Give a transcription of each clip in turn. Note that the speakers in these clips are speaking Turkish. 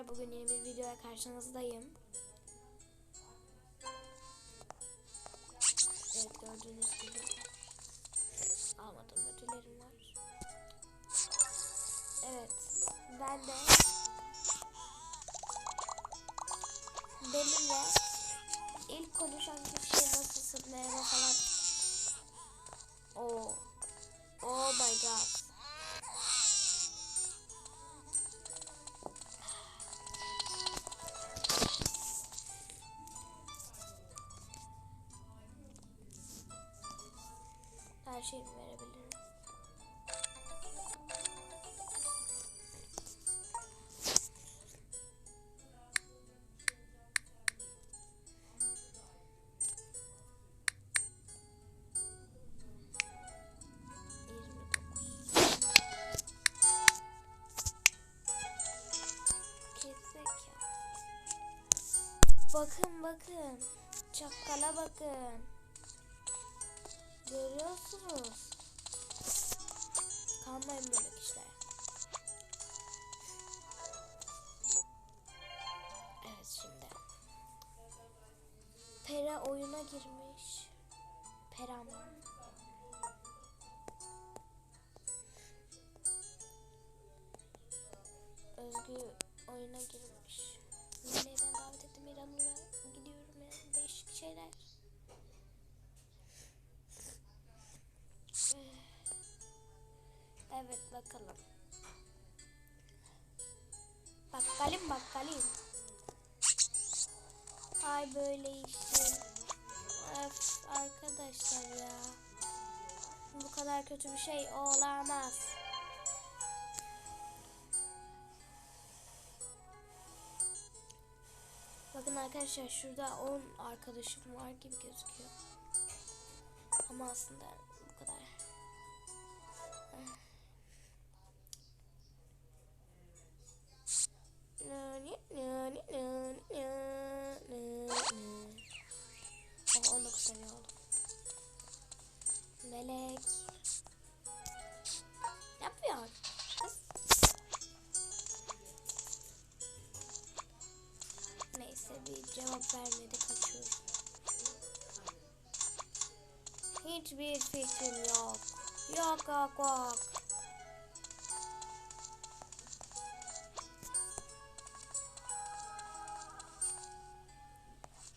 arkadaşlar bugün yeni bir videoya karşınızdayım. Evet gördüğünüz gibi almadığım ödüllerim var. Evet ben de benimle ilk konuşan kişi nasılsın merhaba falan. Oh, oh my god. Bakın. Çakala bakın. Görüyorsunuz. Kalmayın böyle kişiler. Evet şimdi. Pera oyuna girmiş. Pera mı? Özgü oyuna girmiş. Evet bakalım. Bakkalim bakkalim. Ay böyle işte. Öf arkadaşlar ya. Bu kadar kötü bir şey olamaz. Bakın arkadaşlar şurada 10 arkadaşım var gibi gözüküyor. Ama aslında bu kadar. Fikrim yok. Yok yok yok.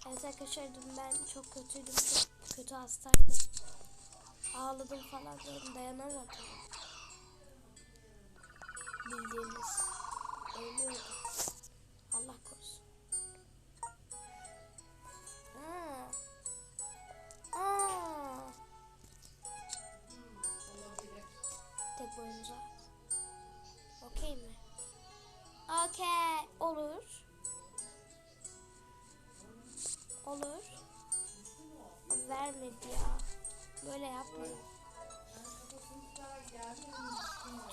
Evet ben çok kötüydüm. Çok kötü hastaydım. Ağladım falan dedim dayanamadım. Bildiğiniz. Ölüyordum.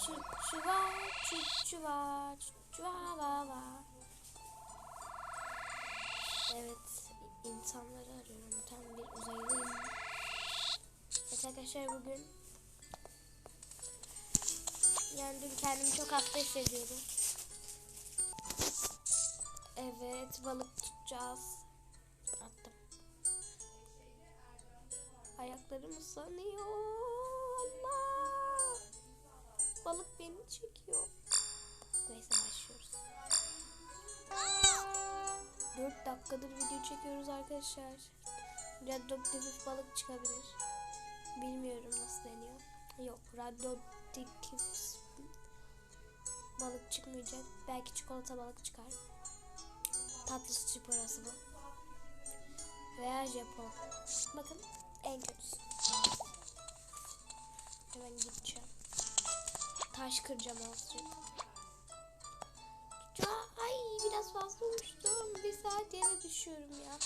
Çuva çuva çuva va va. Evet insanları arıyorum. Tam bir uzaylıyım. Evet arkadaşlar bugün yani dün kendimi çok hasta hissediyorum. Evet balık tutacağız. Attım. Ayaklarım ıslanıyor. Balık beni çekiyor. Neyse başlıyoruz. 4 dakikadır video çekiyoruz arkadaşlar. Radyoaktif balık çıkabilir. Bilmiyorum nasıl deniyor. Yok radyoaktif balık çıkmayacak. Belki çikolata balık çıkar. Tatlı süt parası bu. Veya Japon. Bakın en kötüsü. Hemen gideceğim. Taş kıracağım azıcık. Ay biraz fazla uçtum. Bir saat yere düşüyorum ya.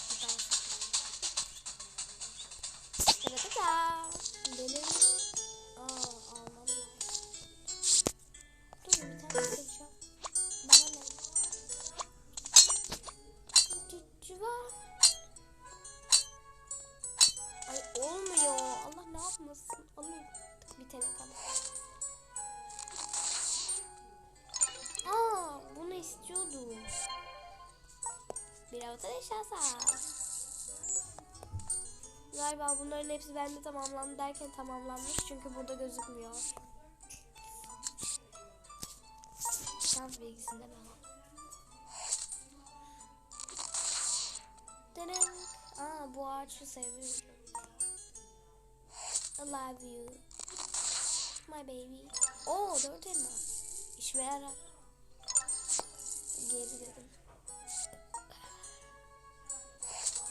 Bunların hepsi bende tamamlandı derken tamamlanmış çünkü burada gözükmüyor. Şans bilgisinde ben. Dırın. Aa bu ağaçı seviyorum. I love you. My baby. Oo dört elma. İşime yarar. Geri dedim.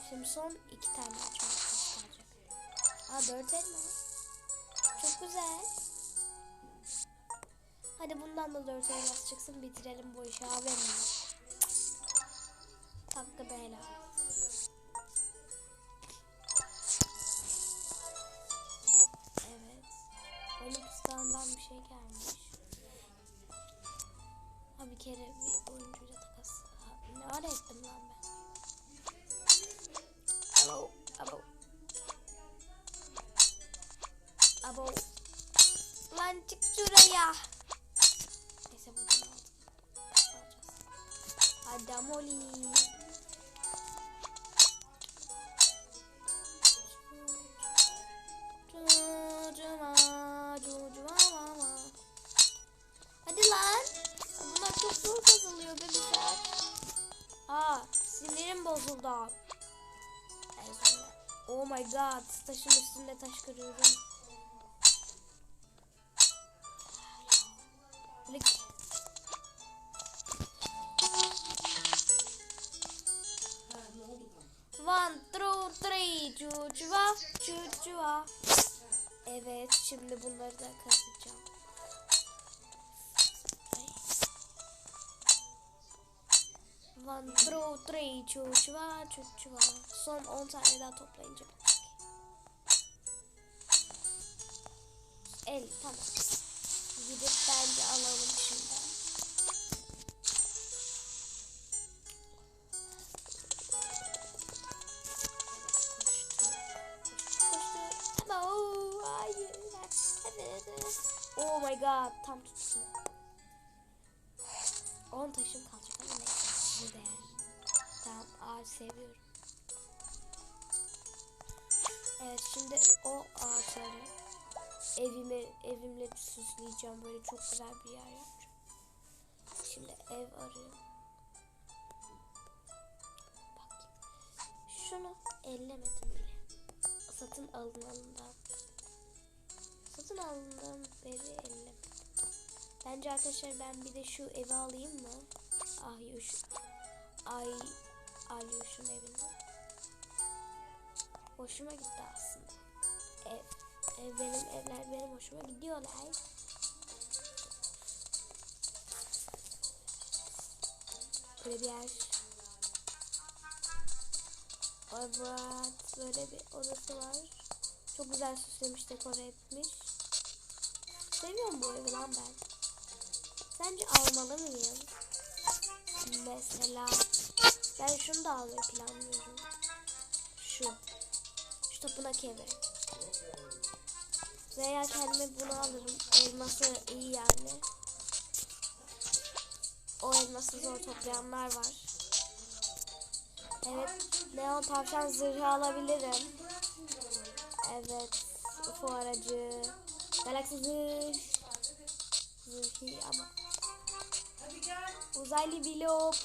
Şimdi son iki tane kalacak. Aa dört elma. Çok güzel. Hadi bundan da dört elmas çıksın bitirelim bu işi haberim yok. Hakkı da helal. Evet. Olympus'tan bir şey gelmiş. Ha bir kere bir oyuncuyla takas. Ha, ne ara ettim lan ben. Abo. Mama. Hadi lan. Bunlar çok zor kazanıyor bebekler. Aa, sinirim bozuldu. Oh my god, taşın üstünde taş kırıyorum. Cucuva. Evet, şimdi bunları da kazacağım. One, two, three, cucuva, cucuva. Son 10 tane daha toplayınca bitecek. 50, tamam. Gidip bence alalım şimdi. Tam tuttu. 10 taşım kalacak ama neyse bu değer. Tamam ağaç seviyorum. Evet şimdi o ağaçları evime evimle süsleyeceğim böyle çok güzel bir yer yapacağım. Şimdi ev arıyorum. Bak. Şunu ellemedim bile. Satın alınandan. Satın alındığım beri ellemedim. Bence arkadaşlar ben bir de şu evi alayım mı? Ahyuş. Ay Alyuş'un evini. Hoşuma gitti aslında. Ev, ev benim evler benim hoşuma gidiyorlar. Böyle bir yer. Evet, böyle bir odası var. Çok güzel süslemiş, dekore etmiş. Seviyorum bu evi lan ben. Sence almalı mıyım? Mesela ben şunu da almayı planlıyorum. Şu. Şu tapınak evi. Veya kendime bunu alırım. Elması iyi yani. O elması zor toplayanlar var. Evet. Neon tavşan zırhı alabilirim. Evet. UFO aracı. Galaksi zırh. Zırhı ama. Uzaylı blok.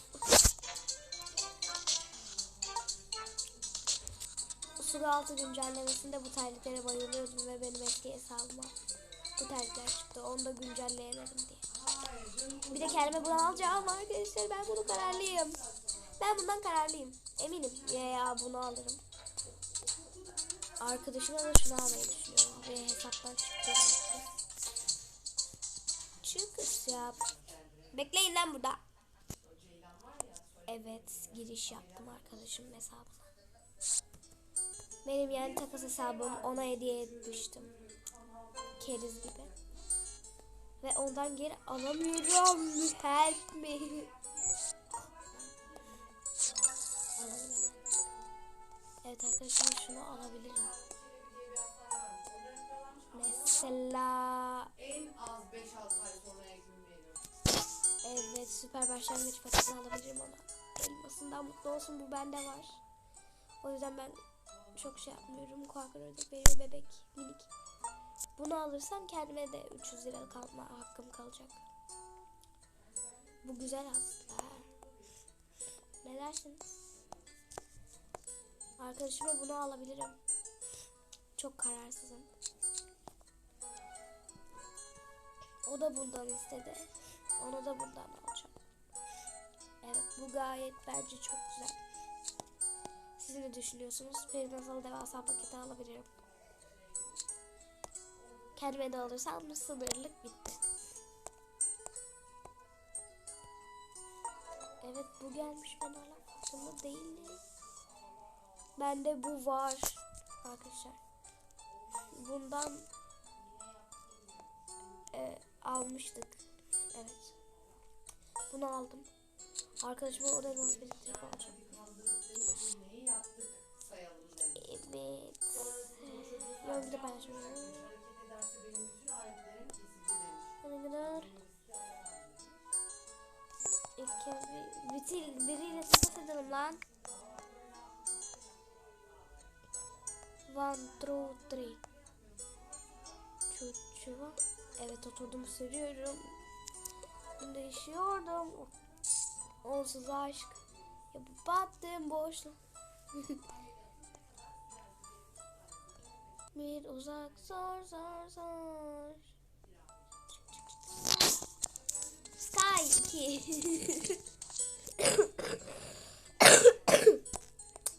Usul altı güncellemesinde bu terliklere bayılıyordum ve benim eski hesabıma bu terlikler çıktı. Onu da güncelleyemedim diye. Bir de kendime bunu alacağım arkadaşlar. Ben bunu kararlıyım. Ben bundan kararlıyım. Eminim. Ya ya bunu alırım. Arkadaşıma da şunu almayı düşünüyorum. Ve hesaptan çıkıyorum. Çıkış yap. Bekleyin lan burada. Evet giriş yaptım arkadaşımın hesabına. Benim yani takas hesabım ona hediye etmiştim. Keriz gibi. Ve ondan geri alamıyorum. Help me. Evet arkadaşlar şunu alabilirim. Mesela süper başlangıç paketini alabilirim ona. Elmasından mutlu olsun bu bende var. O yüzden ben çok şey yapmıyorum. Kuaför ödek veriyor bebek minik. Bunu alırsam kendime de 300 lira kalma hakkım kalacak. Bu güzel aslında. Ne dersiniz? Arkadaşıma bunu alabilirim. Çok kararsızım. O da bundan istedi. Ona da bundan alacağım. Evet bu gayet bence çok güzel. Siz ne düşünüyorsunuz? Perinasal devasa paketi alabilirim. Kendime de alırsam sınırlık bitti. Evet bu gelmiş ben hala farkında değilim. Bende bu var arkadaşlar. Bundan e, almıştık. Evet. Bunu aldım. Arkadaşıma o da elmas biriktirip alacağım. Evet. Yorumda paylaşıyorum. Ne kadar? İlk kez bir, bitir, biriyle takas edelim lan. One, two, three. Çocuğa. Evet oturdum sürüyorum. Değişiyordum. Onsuz aşk. Yapıp battım boşluğa. Bir uzak zor zor zor. 2.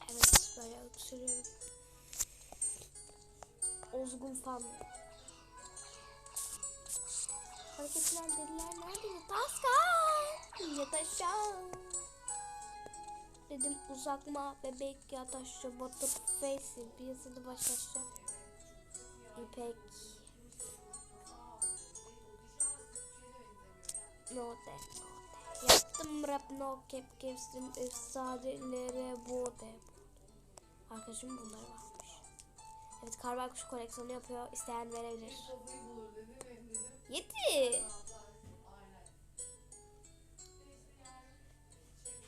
evet böyle öksürüyorum. Ozgun fan. Hareketler deliler nerede? Yat aşağı. Dedim uzakma bebek yat aşağı. Batır face. Bir yazıda baş aşağı. İpek. No de. Yaptım rap no kep kestim efsanelere bu de. Arkadaşım bunları varmış. Evet Karval Kuş koleksiyonu yapıyor. İsteyen verebilir. Yedi.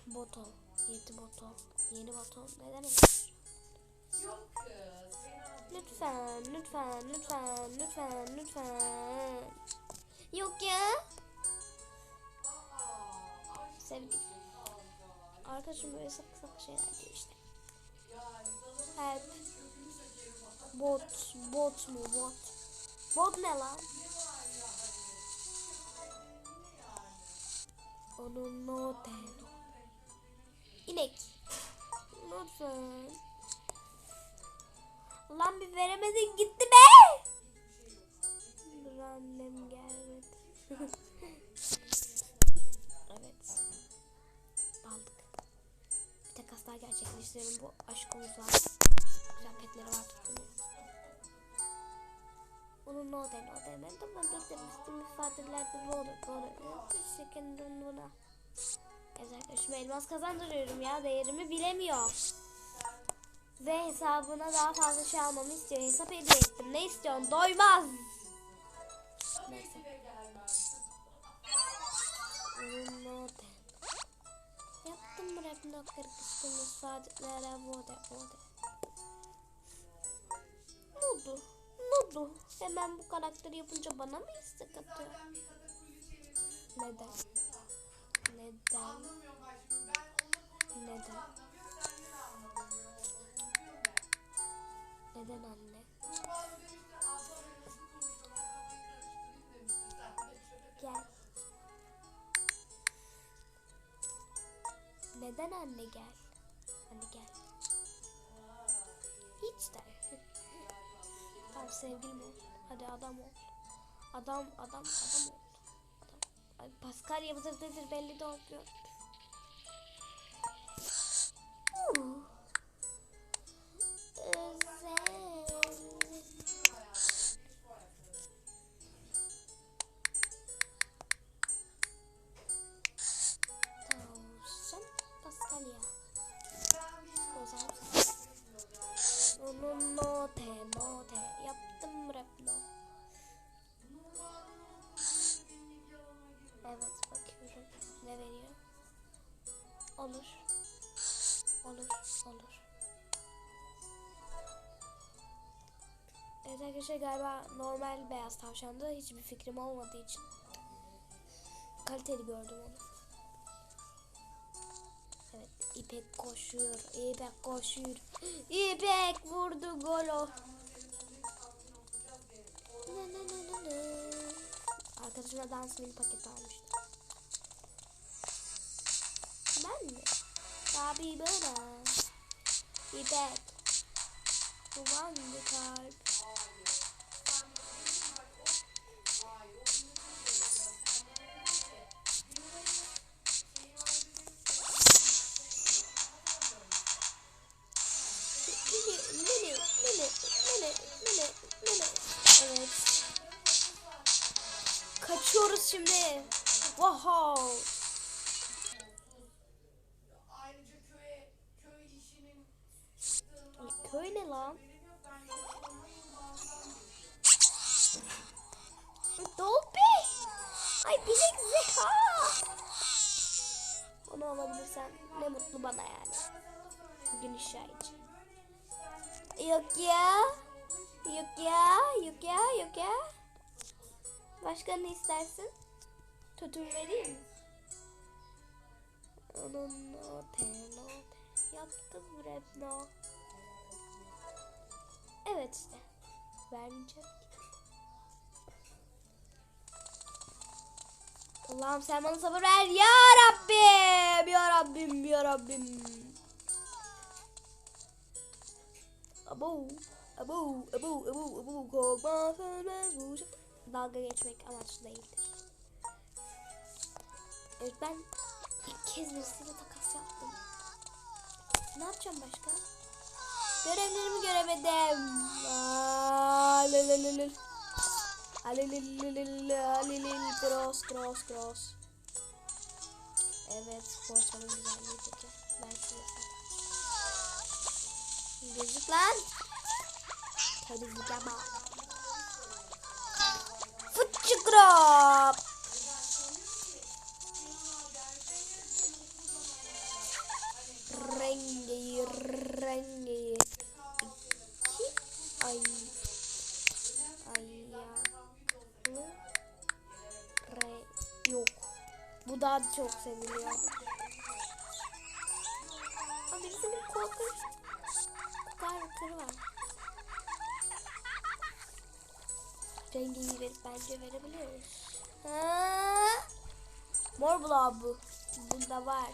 Boto. Yedi boto. Yeni boto. Ne demek? Lütfen, lütfen, lütfen, lütfen, lütfen. Yok ya. Sevdim. Arkadaşım böyle sakı sakı şeyler diyor işte. Help. Bot, bot mu bot? Bot ne lan? Onun no teno. İnek. Lütfen. Lan bir veremedin gitti be. Dur annem gelmedi. evet. Aldık. Bir tek asla gerçekleştirelim bu aşkımızla. Güzel petleri var tuttum. Onun no den o den. Ben de de demiştim ifadelerde bu olur. Bu olur. Teşekkür ederim buna. Evet arkadaşım elmas kazandırıyorum ya. Değerimi bilemiyor. Ve hesabına daha fazla şey almamı istiyor. Hesap hediye. Ne istiyorsun? Doymaz. Neyse. No den. Yaptım mı rap no kırkıştım ifadelere bu de bu de. Ne oldu? Oldu? Hemen bu karakteri yapınca bana mı istek atıyor? Neden? Neden? Neden? Neden anne? Gel. Neden anne gel? Anne gel. Hiç de. Tamam sevgilim ol. Hadi adam ol. Adam adam adam ol. Adam. Ay, Paskalya mıdır nedir belli de olmuyor. Arkadaşlar galiba normal beyaz tavşanda hiçbir fikrim olmadığı için kaliteli gördüm onu. Evet İpek koşuyor. İpek koşuyor. İpek vurdu ne. Arkadaşıma dans mini paket almıştım. Ben mi? Tabii bana. İpek. Hangi kalp? Lan? Dolpi. Ay bilek zeka. Onu alabilirsem ne mutlu bana yani. Gün şahit. Yok ya. Yok ya. Yok ya. Yok ya. Başka ne istersin? Tutum vereyim mi? Onun note. Yaptım rap no. Evet işte. Vermeyeceğim. Allah'ım sen bana sabır ver ya Rabbim. Ya Rabbim ya Rabbim. Abo. Abo. Abo. Abo. Abo. Şa- Dalga geçmek amaçlı değildir. Evet ben ilk kez birisiyle takas yaptım. Ne yapacağım başka? Görevlerimi göremedim. Alelelelel. Alelelelel. Alelel. Cross cross cross. Evet borsanın güzelliği peki. Ben şunu Gözlük lan. Temizlik yapma. Fıçı krop. Rengi rengi. Bu daha çok seviliyor. Ama birisinin korkunç Korkutları var. Rengi verip bence verebiliriz. Ha? Mor bu. Bunda var.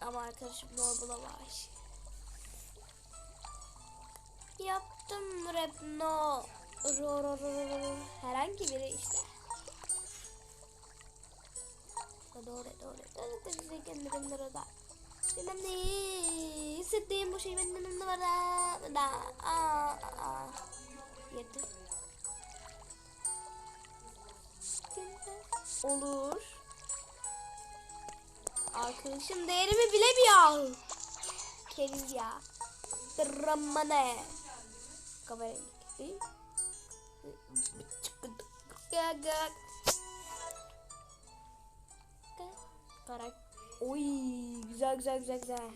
Ama arkadaşım mor bulağı var. Yaptım rap no. Herhangi biri işte. Doğru doğru. Doğru. Kendilerini da. Bilmem ne. Hissettiğim bu şey benim önümde var. Da. Yeter. Olur. Arkadaşım değerimi bilemiyor. Keriz ya. Dramane. Kahverengi. Gagak. Karak. Oy güzel güzel güzel güzel.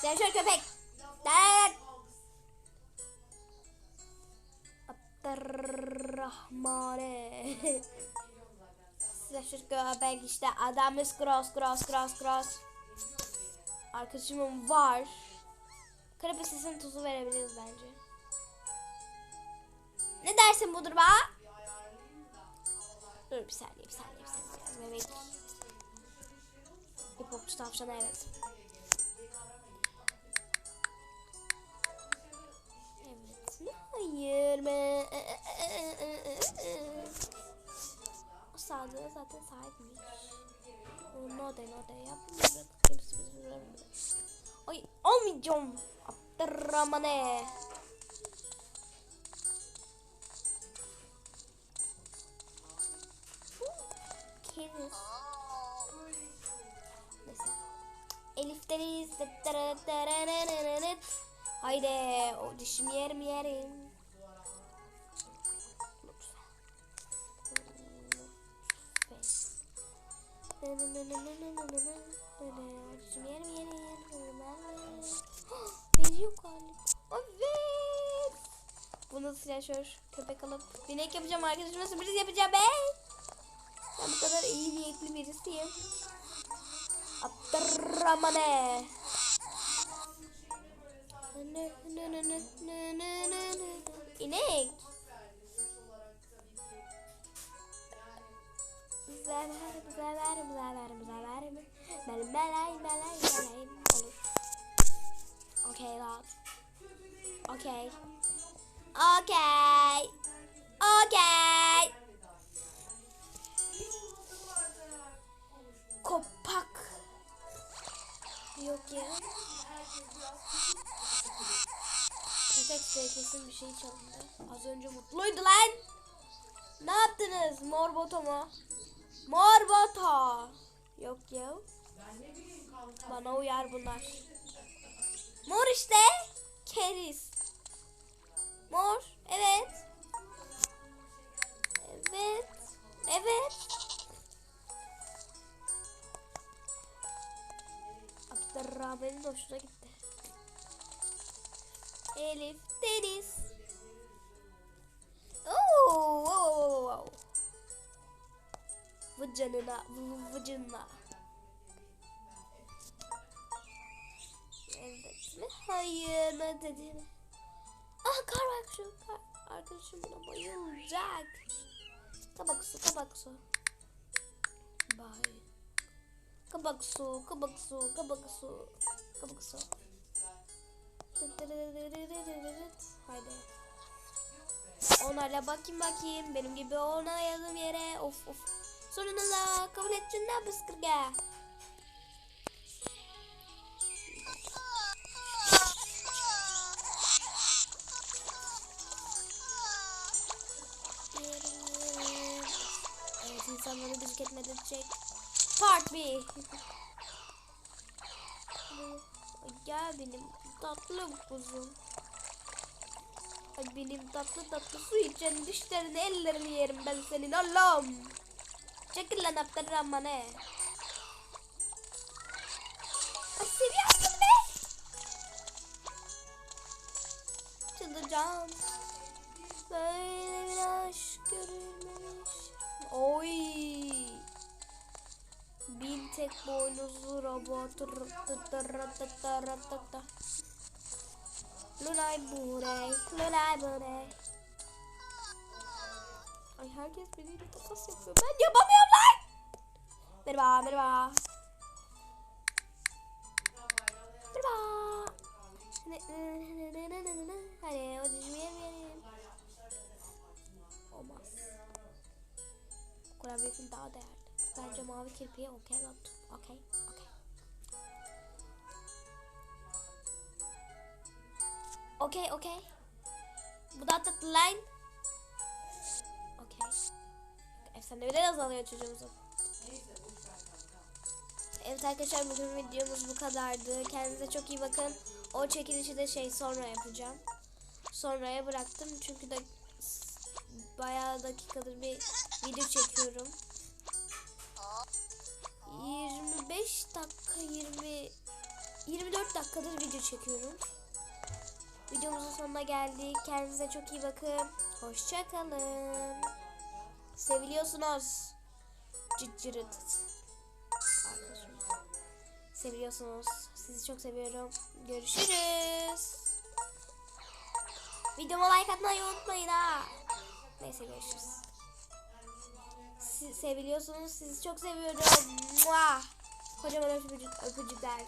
Sen şöyle köpek. Dert. Abdurrahmane. Size şu köpek işte adamız cross cross cross cross. Arkadaşımın var. Krepesinin tuzu verebiliriz bence. Ne dersin bu duruma? Dur bir saniye bir saniye bir saniye. Bebek. İpokçu tavşana evet. Evet. Hayır mı? O sağlığa zaten sahipmiş. No de no de yapmıyor. Ay olmayacağım. Abdurrahmane. keriz. Neyse. Elif deriz. Haydi. O dişimi yerim yerim. Dişimi yerim yerim. Veriyor galiba. Evet. Bunu silahşör köpek alıp binek yapacağım arkadaşım. Sürpriz yapacağım. Ben. Ben bu kadar iyi niyetli birisiyim. Abdurrahmane. İnek. Zaver, zaver, zaver, zaver. Bel, belay, belay, belay. Olur. Okey lan. Okey. Okey. Okey. Köpek size kesin bir şey çalındı. Az önce mutluydu lan. Ne yaptınız? Mor boto mu? Mor boto. Yok ya. Bana uyar bunlar. Mor işte. Keris. Mor. Evet. Evet. Evet. Abdurrahman'ın hoşuna gitti. Elif Deniz. Oo, wow, wow, wow. Bu canına, bu, bu canına. Evet mi? Hayır mı dedim. Ah kar şu kar. Arkadaşım buna bayılacak. Kabak su, kabak su. Bye. Kabak su, kabak su, kabak su, kabak su. Haydi. Onlarla bakayım bakayım. Benim gibi onayalım yere. Of of. Sonuna da kabul ettiğinden bıskırga. Evet insanları düzgün etmedirecek. Part 1. Gel benim tatlı kuzum. Benim tatlı tatlı su içen dişlerini ellerini yerim ben senin Allah'ım. Çekil lan Abdurrahman'e. Ay seviyorsun be. Çıldıracağım. Böyle bir aşk görülmemiş. Oy. Bin tek boynuzlu robot. Lunay burey, lunay burey. Ay herkes biriyle takas yapıyor. Ben yapamıyorum lan. Merhaba, merhaba. Merhaba. Hadi o dişimi yemeyelim. Olmaz. Kurabiyesin daha değerli. Bence mavi kirpiye okey lan. Okey, okey. Okey, okey. Bu da tatlı line. Okey. Efsaneviler azalıyor çocuğumuzun. Evet arkadaşlar bugün videomuz bu kadardı. Kendinize çok iyi bakın. O çekilişi de şey sonra yapacağım. Sonraya bıraktım çünkü de bayağı dakikadır bir video çekiyorum. 25 dakika 20 24 dakikadır video çekiyorum. Videomuzun sonuna geldik. Kendinize çok iyi bakın. Hoşçakalın. Seviliyorsunuz. Cıcırıt. Arkadaşım. Seviliyorsunuz. Sizi çok seviyorum. Görüşürüz. Videoma like atmayı unutmayın ha. Neyse görüşürüz. Siz seviliyorsunuz. Sizi çok seviyorum. Mua. Kocaman öpücük, öpücükler.